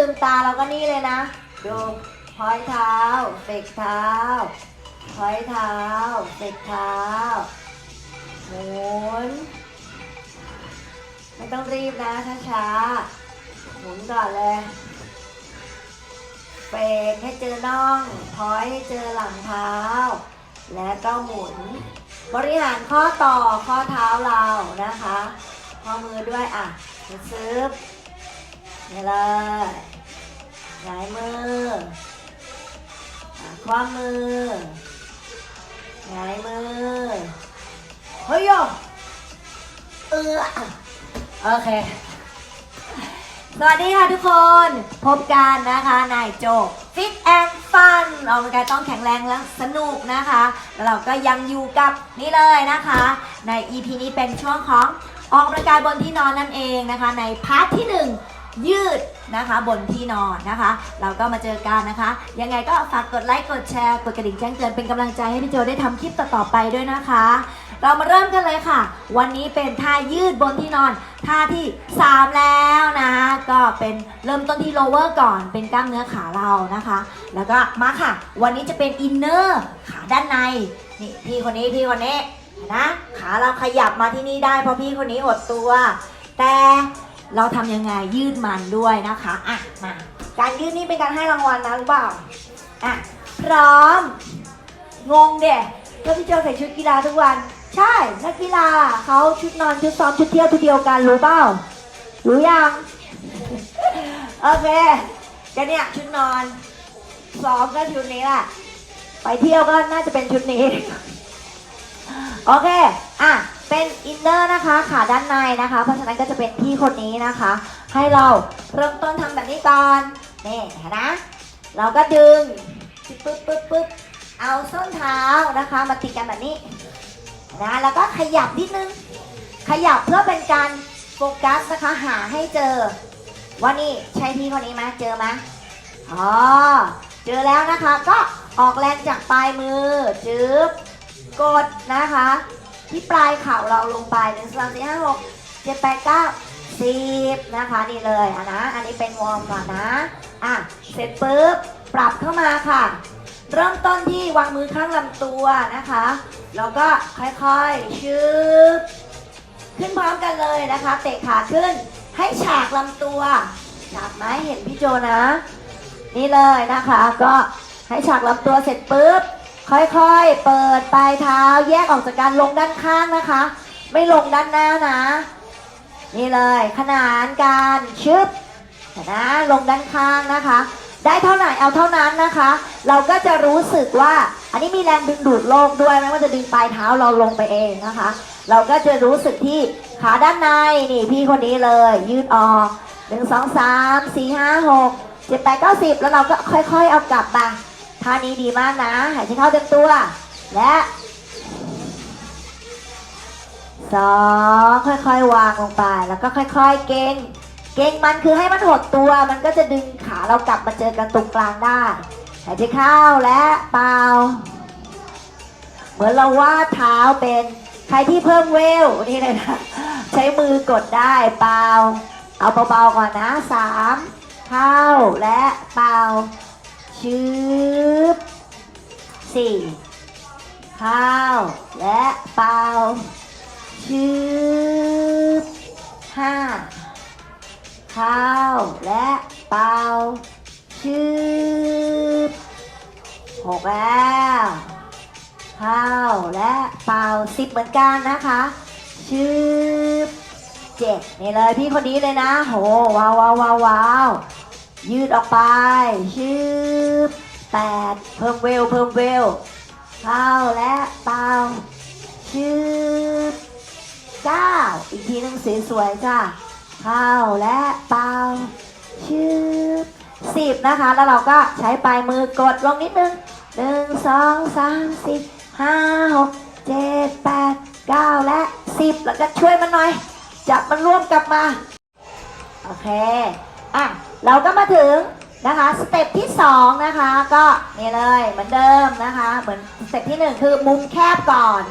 ลืมตาเราก็นี่เลยนะ ดูพอยเท้าเฟกเท้าพอยเท้าเฟกเท้าหมุนไม่ต้องรีบนะช้าๆหมุนก่อนเลยเฟกให้เจอน่องพอยให้เจอหลังเท้า และก็หมุน บริหารข้อต่อข้อเท้าเรานะคะ ข้อมือด้วยอะซึบนี่เลย หงายมือคว้ามือหงายมือ เฮ้ยโยเออโอเค สวัสดีค่ะทุกคน พบกันนะคะนายโจฟิตแอนด์ฟันออกกำลังกายต้องแข็งแรงและสนุกนะคะ แล้วเราก็ยังอยู่กับนี่เลยนะคะ ใน EP นี้เป็นช่วงของออกกำลังกายบนที่นอนนั่นเองนะคะ ในพาร์ทที่ 1 ยืดนะคะ บนที่นอนนะคะ เราก็มาเจอกันนะคะ ยังไงก็ฝากกดไลค์กดแชร์กดกระดิ่งแจ้งเตือนเป็นกำลังใจให้พี่โจได้ทำคลิปต่อๆไปด้วยนะคะ เรามาเริ่มกันเลยค่ะ วันนี้เป็นท่ายืดบนที่นอนท่าที่ 3 แล้วนะ ก็เป็นเริ่มต้นที่ lower ก่อนเป็นกล้ามเนื้อขาเรานะคะ แล้วก็มาค่ะ วันนี้จะเป็น inner ขาด้านในนี่พี่คนนี้พี่คนนี้นะขาเราขยับมาที่นี่ได้เพราะพี่คนนี้หดตัว แต่ เราทำยังไงยืดมันด้วยนะคะอะมาการยืดนี่เป็นการให้รางวัลนะรู้เปล่าอะพร้อม งงเด็กก็พี่โจใส่ชุดกีฬาทุกวัน ใช่ นักกีฬาเขาชุดนอนชุดซ้อมชุดเที่ยวชุดเดียวกันรู้เปล่ารู้ยังโอเคก็เนี่ยชุดนอนซ้อมก็ชุดนี้แหละไปเที่ยวก็น่าจะเป็นชุดนี้ โอเค อะ เป็นอินเนอร์นะคะขาด้านในนะคะ เพราะฉะนั้นก็จะเป็นพี่คนนี้นะคะ ให้เราเริ่มต้นทำแบบนี้ก่อนนี่เห็นนะ เราก็ดึงปึ๊บปึ๊บปึ๊บเอาส้นเท้านะคะ มาติดกันแบบนี้นะแล้วก็ขยับนิดนึง ขยับเพื่อเป็นการโฟกัสนะคะหาให้เจอ ว่านี่ใช่พี่คนนี้ไหมเจอไหมอ๋อเจอแล้วนะคะก็ออกแรงจากปลายมือจึ๊บกดนะคะ ที่ปลายเข่าเราลงไปหนึ่งสองสี่ห้าหกเจ็ดแปดเก้าสิบนะคะนี่เลยอะนะ อันนี้เป็นวอร์มก่อนนะ อะ เสร็จปุ๊บ ปรับเข้ามาค่ะ เริ่มต้นที่วางมือข้างลำตัวนะคะ แล้วก็ค่อยๆชืบขึ้นพร้อมกันเลยนะคะ เตะขาขึ้น ให้ฉากลำตัว ฉากไหมเห็นพี่โจนะ นี่เลยนะคะ ก็ให้ฉากลำตัวเสร็จปุ๊บ ค่อยๆ เปิดปลายเท้าแยกออกจากการลงด้านข้างนะคะ ไม่ลงด้านหน้านะ นี่เลยขนานการชึบนนะลงด้านข้างนะคะ ได้เท่าไหร่เอาเท่านั้นนะคะ เราก็จะรู้สึกว่าอันนี้มีแรงดึงดูดโลกด้วยไม่ว่าจะดึงปลายเท้าเราลงไปเองนะคะ เราก็จะรู้สึกที่ขาด้านในนี่พี่คนนี้เลย ยืดออกหนึ่งสองสามสี่ห้าหกเจ็ดแปดเก้าสิบแล้วเราก็ค่อยๆ เอากลับมา ท่านี้ดีมากนะ หายใจเข้าเต็มตัว และสองค่อยๆ วางลงไป แล้วก็ค่อยๆ เก่ง เก่งมันคือให้มันหดตัว มันก็จะดึงขาเรากลับมาเจอกันตรงกลางได้หายใจเข้าและเปล่า เหมือนเราวาดเท้าเป็น ใครที่เพิ่มเวลนี่เลยนะ ใช้มือกดได้เปล่า เอาเบาๆก่อนนะสามเข้าและเปล่าชืบ สี่ข้าว และเปล่าชืบห้าข้าวและเป่าชืบหกแล้วข้าวและเป่าสิบเหมือนกันนะคะชืบเจ็ดนี่เลยพี่คนนี้เลยนะโหว้าวว้าวว้าวยืดออกไปชืบ แปดเพิ่มเวล เพิ่มเวล เข้าและเป่าชืบเก้าอีกทีหนึ่งสวยๆจ้าเข้าและเป่าชืบสิบนะคะ แล้วเราก็ใช้ปลายมือกดลงนิดนึงหนึ่งสองสามสี่ห้าหกเจ็ดแปดเก้าและสิบแล้วก็ช่วยมันหน่อย จับมันร่วมกลับมา โอเค อะ เราก็มาถึง นะคะสเต็ปที่สองนะคะก็นี่เลยเหมือนเดิมนะคะเหมือนสเต็ปที่หนึ่งคือมุมแคบก่อน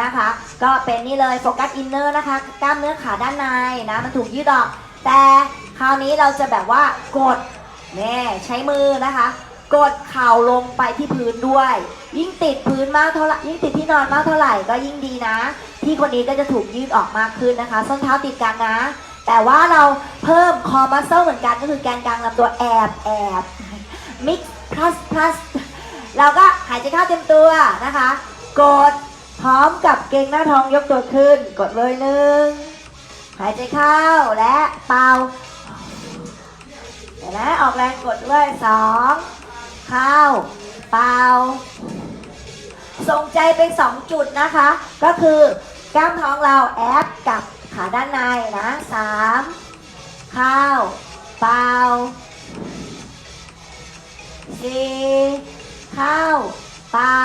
นะคะ ก็เป็นนี่เลยโฟกัสอินเนอร์นะคะกล้ามเนื้อขาด้านในนะมันถูกยืดออก แต่คราวนี้เราจะแบบว่ากดแน่ใช้มือนะคะ กดเข่าลงไปที่พื้นด้วย ยิ่งติดพื้นมากเท่าไหร่ยิ่งติดที่นอนมากเท่าไหร่ก็ยิ่งดีนะ ที่คนนี้ก็จะถูกยืดออกมากขึ้นนะคะ ส้นเท้าติดกันนะ แต่ว่าเราเพิ่มคอมัสเซลเหมือนกันก็คือแกนกลางลำตัวแอบแอบมิก plus plus เราก็หายใจเข้าเต็มตัวนะคะ กดพร้อมกับเกงหน้าท้องยกตัวขึ้น กดเลยหนึ่งหายใจเข้าและเป่าเดี๋ยวนะออกแรงกดด้วยสองเข้าเป่าส่งใจเป็นสองจุดนะคะ ก็คือกล้ามท้องเราแอบกับ ขาด้านในนะสามเข้าเป่าสี่เข้าเป่า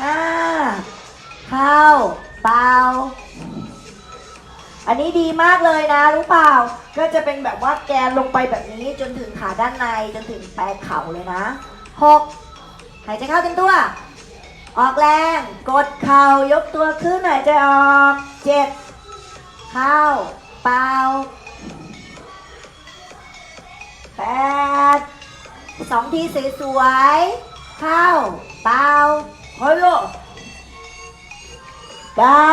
ห้าเข้าเป่าอันนี้ดีมากเลยนะรู้เปล่า ก็จะเป็นแบบว่าแกนลงไปแบบนี้จนถึงขาด้านในจนถึงแปลเข่าเลยนะหกหายใจเข้าเต็มตัว ออกแรง กดเข่ายกตัวขึ้นหายใจออกเจ็ดเข้าเป่าแปดสองทีสวยๆเข้าเป่าเฮ้ยลูกเก้า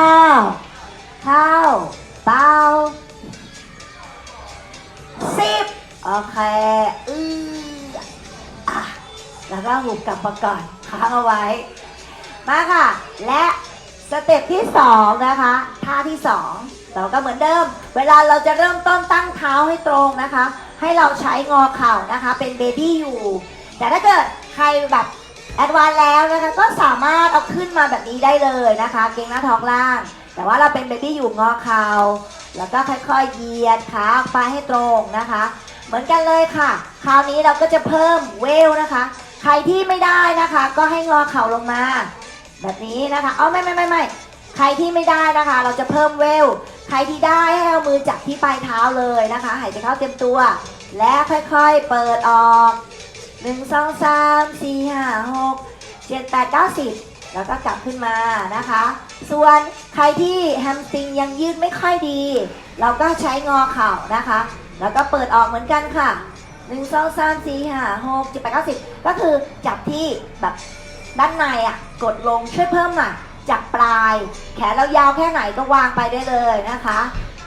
เข้าเป่าสิบโอเคอืออะแล้วก็หุบกลับมาก่อนค้างเอาไว้ มาค่ะ และสเต็ปที่สองนะคะท่าที่สองเราก็เหมือนเดิม เวลาเราจะเริ่มต้นตั้งเท้าให้ตรงนะคะ ให้เราใช้งอเข่านะคะ เป็นเบบี้อยู่ แต่ถ้าเกิดใครแบบแอดวานแล้วนะคะก็สามารถเอาขึ้นมาแบบนี้ได้เลยนะคะ เกงหน้าท้องล่าง แต่ว่าเราเป็นเบบี้อยู่งอเข่าแล้วก็ค่อยๆเหยียดขาออกไปให้ตรงนะคะ เหมือนกันเลยค่ะ คราวนี้เราก็จะเพิ่มเวลนะคะ ใครที่ไม่ได้นะคะ ก็ให้งอเข่าลงมา แบบนี้นะคะเอาไม่ไม่ไม่ไม่ใครที่ไม่ได้นะคะ เราจะเพิ่มเวล ใครที่ได้ให้เอามือจับที่ปลายเท้าเลยนะคะ หายใจเข้าเต็มตัว และค่อยๆเปิดออกหนึ่งสองสามสี่ห้าหกเจ็ดแปดเก้าสิบแล้วก็กลับขึ้นมานะคะ ส่วนใครที่แฮมสตริงยังยืดไม่ค่อยดี เราก็ใช้งอเข่านะคะ แล้วก็เปิดออกเหมือนกันค่ะหนึ่งสองสามสี่ห้าหกเจ็ดแปดเก้าสิบก็คือจับที่แบบ ด้านในอะ กดลงช่วยเพิ่มหน่อยจากปลาย แขนเรายาวแค่ไหนก็วางไปได้เลยนะคะ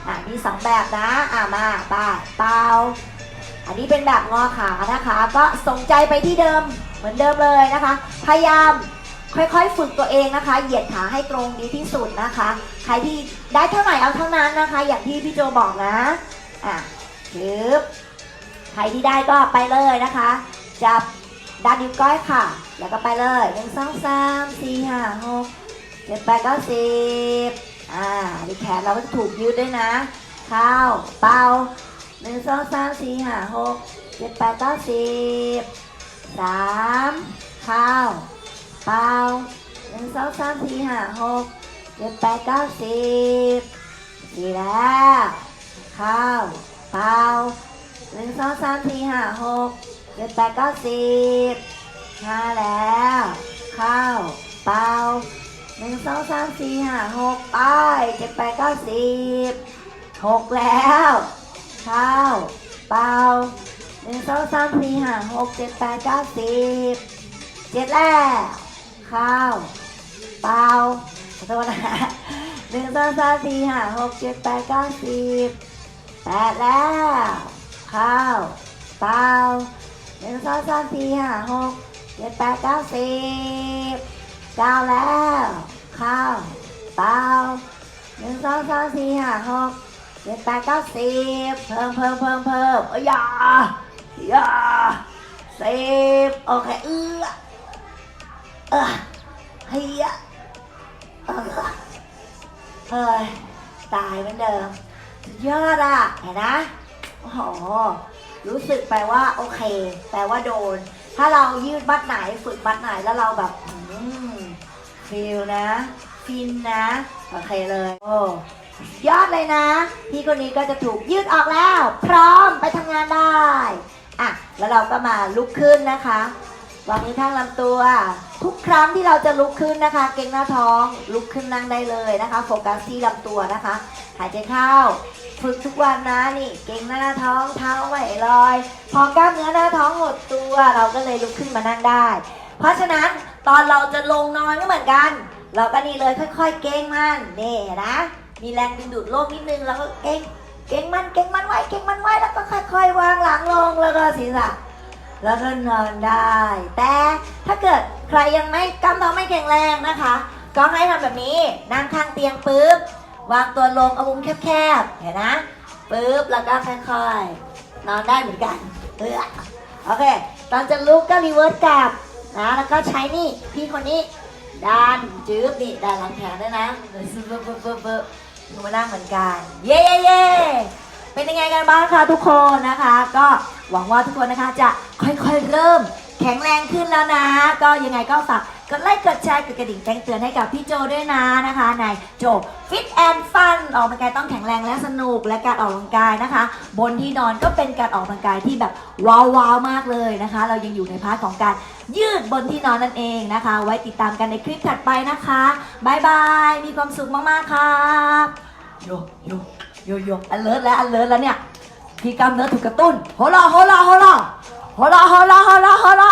อะมีสองแบบนะอะมาไป้าเปล่าอันนี้เป็นแบบงอขานะคะ ก็ส่งใจไปที่เดิมเหมือนเดิมเลยนะคะ พยายามค่อยๆฝึกตัวเองนะคะ เหยียดขาให้ตรงดีที่สุดนะคะ ใครที่ได้เท่าไหร่เอาเท่านั้นนะคะ อย่างที่พี่โจบอกนะอะชืบใครที่ได้ก็ไปเลยนะคะ จับ ดันนิ้วก้อยค่ะ แล้วก็ไปเลยหนึ่งสองสามสี่ห้าหกเจ็ดแปดเก้าสิบอ่าดีแขนเราก็จะถูกยืดด้วยนะ เข้า เป่าหนึ่งสองสามสี่ห้าหกเจ็ดแปดเก้าสิบสามเข้า เป่าหนึ่งสองสามสี่ห้าหกเจ็ดแปดเก้าสิบสี่แล้ว เข้า เป่าหนึ่งสองสามสี่ห้าหก เจ็ดแปดเก้าสิบห้าแล้ว เข้า เป่าหนึ่งสองสามสี่ห้าหกไปเจ็ดแปดเก้าสิบหกแล้ว เข้า เป่าหนึ่งสองสามสี่ห้าหกเจ็ดแปดเก้าสิบเจ็ดแล้วเข้า เป่าขอโทษนะหนึ่งสองสามสี่ห้าหกเจ็ดแปดเก้าสิบแปดแล้ว เข้า เป่า หนึ่งสองสามสี่ห้าหกเจ็ดแปดเก้าสิบเก้าแล้วเข้าเปล่าหนึ่งสองสามสี่ห้าหกเจ็ดแปดเก้าสิบเพิ่มเพิ่มเพิ่มเพิ่มอ้ยอย่าอย่าสิบโอเคเอื้อเออเฮียเออเฮ้ยตายเหมือนเดิมสุดยอดอะเห็นนะโอ้โห รู้สึกไปลว่าโอเค แปลว่าโดน ถ้าเรายืดบัดไหนฝึกบัดไหนแล้วเราแบบฟิลนะ ฟินนะ โอเคเลย โอ้ยอดเลยนะ พี่คนนี้ก็จะถูกยืดออกแล้ว พร้อมไปทำงานได้อะแล้วเราก็มาลุกขึ้นนะคะวางมือข้างลำตัว ทุกครั้งที่เราจะลุกขึ้นนะคะ เก่งหน้าท้องลุกขึ้นนั่งได้เลยนะคะ โฟกัสที่ลำตัวนะคะ หายใจเข้า ฝึกทุกวันนะนี่ เก่งหน้าท้องเท้าไม่ลอย พอกล้ามเนื้อหน้าท้องหดตัว เราก็เลยลุกขึ้นมานั่งได้ เพราะฉะนั้นตอนเราจะลงนอนก็เหมือนกัน เราก็นี่เลยค่อย ๆ เก่งมันนี่นะ มีแรงดึงดูดโลกนิดนึงแล้วก็เก่งเก่งมันเก่งมันไว้เก่งมันไว้แล้วก็ค่อย ๆ วางหลังลงแล้วก็ศีรษะแล้วก็นอนได้ แต่ถ้าเกิดใครยังไม่กำท้องไม่แข็งแรงนะคะ ก็ให้ทำแบบนี้นั่งข้างเตียงปุ๊บ วางตัวลงเอามุมแคบๆ เห็นนะปุ๊บแล้วก็ค่อยๆ นอนได้เหมือนกันเออโอเค ตอนจะลุกก็รีเวิร์สกลับนะแล้วก็ใช้นี่พี่คนนี้ดันจืบนี่ดันหลังแขนด้วยนะเออปึ๊บปึ๊บปึ๊บปึ๊บหนูมานั่งเหมือนกัน เย้เย้เย้เป็นยังไงกันบ้างคะทุกคนนะคะ ก็หวังว่าทุกคนนะคะจะค่อยๆเริ่ม แข็งแรงขึ้นแล้วนะ ก็ยังไงก็ฝากกดไลค์กดแชร์กดกระดิ่งแจ้งเตือนให้กับพี่โจด้วยนะนะคะในโจฟิตแอนด์ฟันออกกำลังกายต้องแข็งแรงและสนุกและการออกกำลังกายนะคะ บนที่นอนก็เป็นการออกกำลังกายที่แบบว้าวว้าวมากเลยนะคะ เรายังอยู่ในพาร์ทของการยืดบนที่นอนนั่นเองนะคะ ไว้ติดตามกันในคลิปถัดไปนะคะบายบายมีความสุขมากๆครับโยโยโยโยอันเลิศแล้วอันเลิศแล้วเนี่ยพี่กล้ามเนื้อถูกกระตุ้นโฮลาโฮลาโฮลา โฮลาโฮลาโฮลาโฮลา